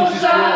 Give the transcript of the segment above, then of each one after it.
usar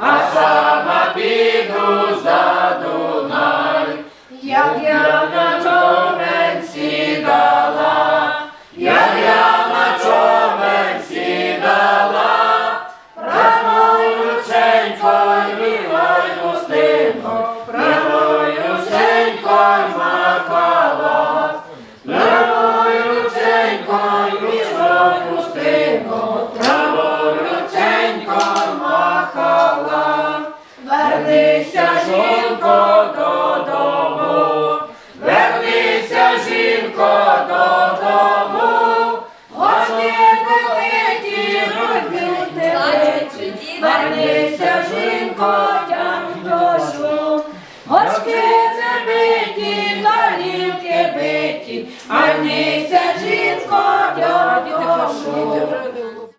а сама піду за Дунай, як я на човен сідала, як я на човен сідала, правою рученькою, лівою стинкою, правою рученькою жінко, додому, вернися, жінко, додому, Готи великі, груди великі, вернися, жінко.